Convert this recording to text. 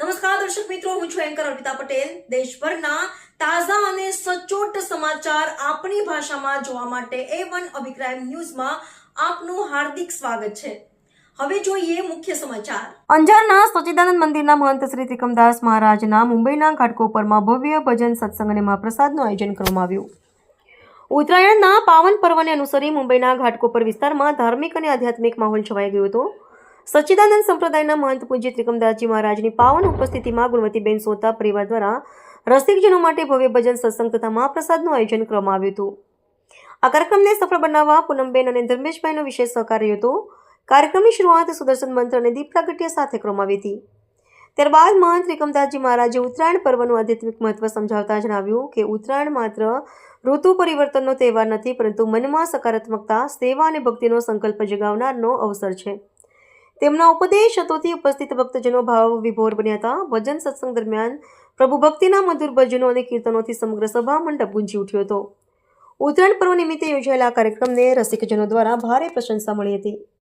નમસ્કાર, દર્શક મિત્રો, હું છું એન્કર અર્પિતા પટેલ. દેશભરના તાજા અને સચોટ સમાચાર આપણી ભાષામાં જોવા માટે એ વન અભિપ્રાય ન્યૂઝમાં આપનું હાર્દિક સ્વાગત છે. હવે જોઈએ મુખ્ય સમાચાર. અંજારના સચિદાનંદ મંદિરના મહંત શ્રી ત્રિકમદાસ મહારાજના મુંબઈના ઘાટકોપરમાં ભવ્ય ભજન સત્સંગ અને મહાપ્રસાદનું આયોજન કરવામાં આવ્યું. ઉત્તરાયણના પાવન પર્વને અનુસરી મુંબઈના ઘાટકોપર વિસ્તારમાં ધાર્મિક અને આધ્યાત્મિક માહોલ છવાઈ ગયો હતો. સચ્ચિદાનંદ સંપ્રદાયના મહંત પૂજ્ય ત્રિકમદાસજી મહારાજની પાવન ઉપસ્થિતિમાં ગુણવતીબેન સોતા પરિવાર દ્વારા રસિકજનો માટે ભવ્ય ભજન સત્સંગ તથા મહાપ્રસાદનું આયોજન કરવામાં આવ્યું હતું. આ કાર્યક્રમને સફળ બનાવવા પૂનમબેન અને ધર્મેશભાઈનો વિશેષ સહકાર રહ્યો હતો. કાર્યક્રમની શરૂઆત સુદર્શન મંત્ર અને દીપ પ્રાગટ્ય સાથે કરવામાં આવી હતી. ત્યારબાદ મહંત ત્રિકમદાસજી મહારાજે ઉત્તરાયણ પર્વનું આધ્યાત્મિક મહત્વ સમજાવતા જણાવ્યું કે ઉત્તરાયણ માત્ર ઋતુ પરિવર્તનનો તહેવાર નથી, પરંતુ મનમાં સકારાત્મકતા, સેવા અને ભક્તિનો સંકલ્પ જગાવનારનો અવસર છે. તેમના ઉપદેશ હતોથી ઉપસ્થિત ભક્તજનો ભાવ વિભોર બન્યા હતા. ભજન સત્સંગ દરમિયાન પ્રભુ ભક્તિના મધુર ભજનો અને કીર્તનોથી સમગ્ર સભા મંડપ ગુંજી ઉઠ્યો હતો. ઉત્તરાયણ પર્વ નિમિત્તે યોજાયેલા કાર્યક્રમને રસિકજનો દ્વારા ભારે પ્રશંસા મળી હતી.